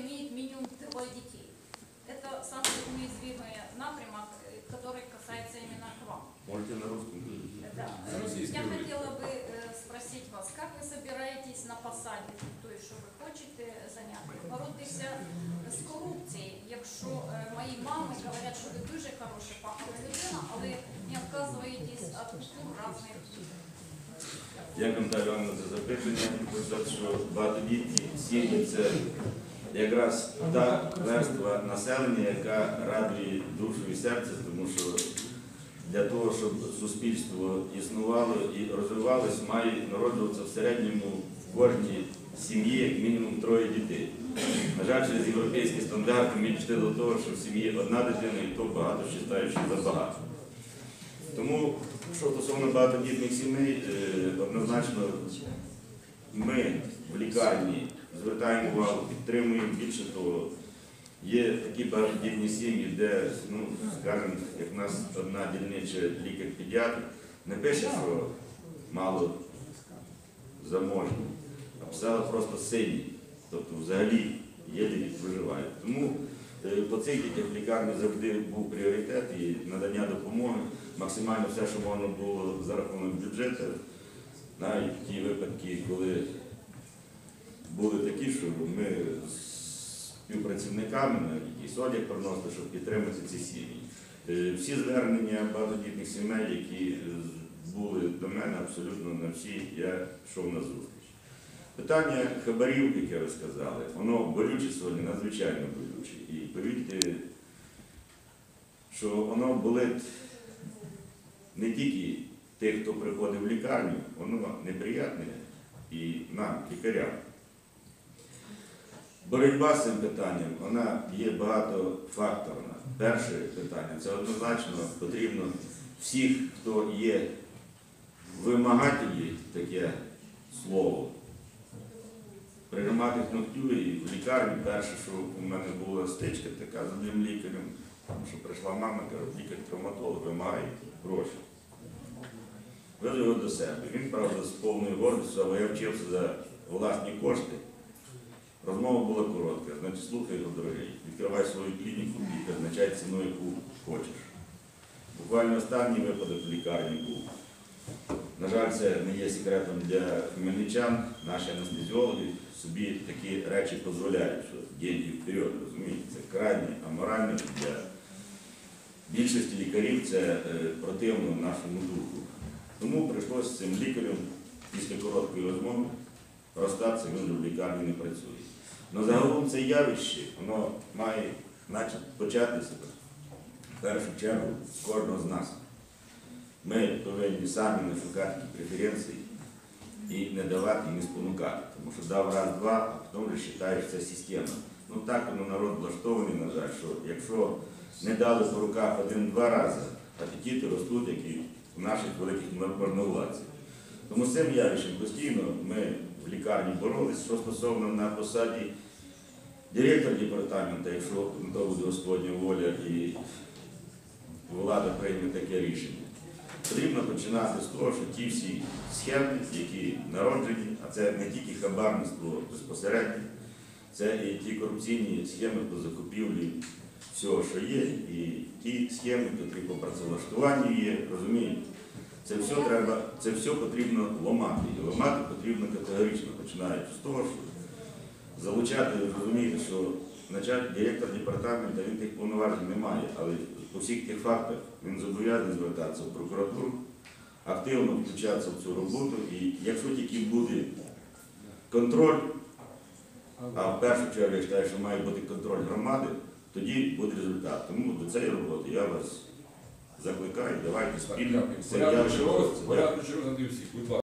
имеет минимум трое детей. Это самый уязвимый напрямок, э, который касается именно к вам. Можете на русском? Да. Російською Я мовою. хотела бы э, спросить вас, как вы собираетесь на посаді, той, що ви хочете заняти, боротися з корупцією, якщо е, мої мами говорять, що ви дуже хороша пахова людина, але не відказуєтесь від услуг різних. Дякую, Івановна, за запитання. Сказати, що багатодітні сім'ї це якраз та верства населення, яка радує душу і серце, тому що для того, щоб суспільство існувало і розвивалось, має народжуватися в середньому в кожній сім'ї як мінімум троє дітей. На жаль, через європейські стандарти ми дійшли до того, що в сім'ї одна дитина і то багато вважають, що забагато. Тому, що стосовно багатодітних сімей, е, однозначно ми в лікарні звертаємо увагу, підтримуємо більше того. Є такі багатодітні сім'ї, де, ну, скажімо, як в нас одна дільнича лікар-педіатр, не пише, що мало заможні, а писала просто сині. Тобто взагалі єлі проживають. По цих дітях в лікарні завжди був пріоритет і надання допомоги. Максимально все, що можна було за рахунок бюджету, навіть ті випадки, коли були такі, що ми з співпрацівниками, навіть і соляк приносили, щоб підтримати ці сім'ї. Е, Всі звернення багатодітних сімей, які були до мене, абсолютно на всі, я йшов на зустріч. Питання хабарів, яке ви сказали, воно болюче сьогодні, надзвичайно болюче. І повірте, що воно болить не тільки тих, хто приходить в лікарню, воно неприятне і нам, лікарям. Боротьба з цим питанням, вона є багатофакторна. Перше питання це однозначно потрібно всіх, хто є вимагателі, таке слово, прижимати кнопцю і в лікарні перше, що у мене була стичка така з одним лікарем, тому що прийшла мама, каже, лікар-травматолог вимагає гроші. Везу його до себе. Він, правда, з повною гордістю, але я вчився за власні кошти. Розмова була коротка. Значить, слухай його, дорогий, відкривай свою клініку і призначай ціну, яку хочеш. Буквально останній випадок в лікарні був. На жаль, це не є секретом для хмельничан. Наші анестезіологи собі такі речі дозволяють, що деньги вперед, розумієте, це крайне аморально для більшості лікарів це е, противно нашому духу. Тому прийшлося з цим лікарем після короткої розмови розстатися, він в лікарні не працює. Але загалом це явище, воно має початися в першу чергу з кожного з нас. Ми повинні самі не шукати ті преференції і не давати і не спонукати. Тому що дав раз-два, а потім вже вважаєш, це система. Ну так воно народ влаштований, на жаль, що якщо не дали по руках один-два рази, апетити ростуть, як і в наших великих можновладців. Тому з цим явищем постійно ми в лікарні боролись, що стосовно на посаді директора департаменту, якщо на то буде Господня воля і влада прийме таке рішення. Потрібно починати з того, що ті всі схеми, які народжені, а це не тільки хабарництво безпосередньо, це і ті корупційні схеми по закупівлі всього, що є, і ті схеми, які по працевлаштуванню є, розумієте? Це все треба, це все потрібно ламати. І ламати потрібно категорично, починаючи з того, що залучати, розумієте, що начальник, директор департаменту, він тих повноважень не має, але по всіх тих фактах він зобов'язаний звертатися в прокуратуру, активно включатися в цю роботу. І якщо тільки буде контроль, а в першу чергу я вважаю, що має бути контроль громади, тоді буде результат. Тому до цієї роботи я вас закликаю, давайте спільно. Дякую. порядок чергових всіх.